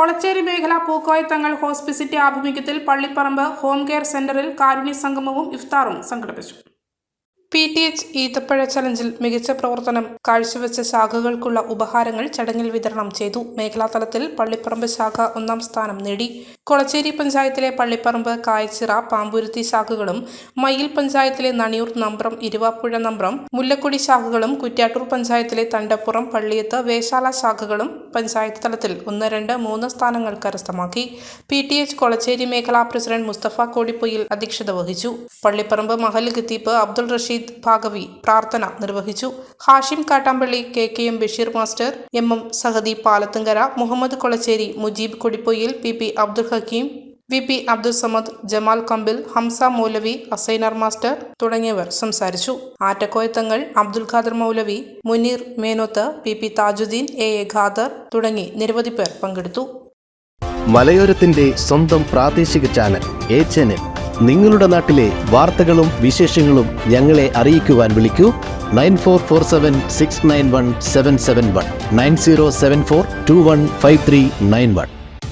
കൊളച്ചേരി മേഖല പൂക്കോയത്തങ്ങൾ ഹോസ്പിസിറ്റി ആഭിമുഖ്യത്തിൽ Pallipparamba home care സെന്ററിൽ കാരുണ്യ സംഗമവും ഇഫ്താറും സംഘടിപ്പിച്ചു. പി ടി എച്ച് ഈത്തപ്പഴ ചലഞ്ചിൽ മികച്ച പ്രവർത്തനം കാഴ്ചവെച്ച ശാഖകൾക്കുള്ള ഉപഹാരങ്ങൾ ചടങ്ങിൽ വിതരണം ചെയ്തു. മേഖലാതലത്തിൽ പള്ളിപ്പറമ്പ് ശാഖ ഒന്നാം സ്ഥാനം നേടി. കൊളച്ചേരി പഞ്ചായത്തിലെ പള്ളിപ്പറമ്പ് കായച്ചിറ പാമ്പുരുത്തി ശാഖകളും മയ്യിൽ പഞ്ചായത്തിലെ നണിയൂർ നമ്പ്രം ഇരുവാപ്പുഴ നമ്പ്രം മുല്ലക്കുടി ശാഖകളും കുറ്റ്യാട്ടൂർ പഞ്ചായത്തിലെ തണ്ടപ്പുറം പള്ളിയത്ത് വേശാല ശാഖകളും പഞ്ചായത്ത് തലത്തിൽ ഒന്ന് രണ്ട് മൂന്ന് സ്ഥാനങ്ങൾ കരസ്ഥമാക്കി. പി ടി എച്ച് കൊളച്ചേരി മേഖലാ പ്രസിഡന്റ് മുസ്തഫ കോടിപ്പൊയിൽ അധ്യക്ഷത വഹിച്ചു. പള്ളിപ്പറമ്പ് മഹൽ ഖത്തീബ് അബ്ദുൾ റഷീദ് ഭാഗവി പ്രാർത്ഥന നിർവഹിച്ചു. Hashim Kattampally K K M Basheer master M M Sahadi Palathunkara Muhammad Kolachery Mujeeb Kodipoyil P P Abdul Hakeem V P Abdul Samad Jamal Kambil Hamsa Moulavi Asainar master തുടങ്ങിയവർ സംസാരിച്ചു. Attakoyathangal Abdul Khader Moulavi Muneer Menoth P P Thajuddeen A A Khader തുടങ്ങി നിരവധി പേർ പങ്കെടുത്തു. മലയോരത്തിന്റെ സ്വന്തം പ്രാദേശിക channel A channel. നിങ്ങളുടെ നാട്ടിലെ വാർത്തകളും വിശേഷങ്ങളും ഞങ്ങളെ അറിയിക്കുവാൻ വിളിക്കൂ. Nine four four seven six nine one seven seven one nine zero seven four two one five three nine one.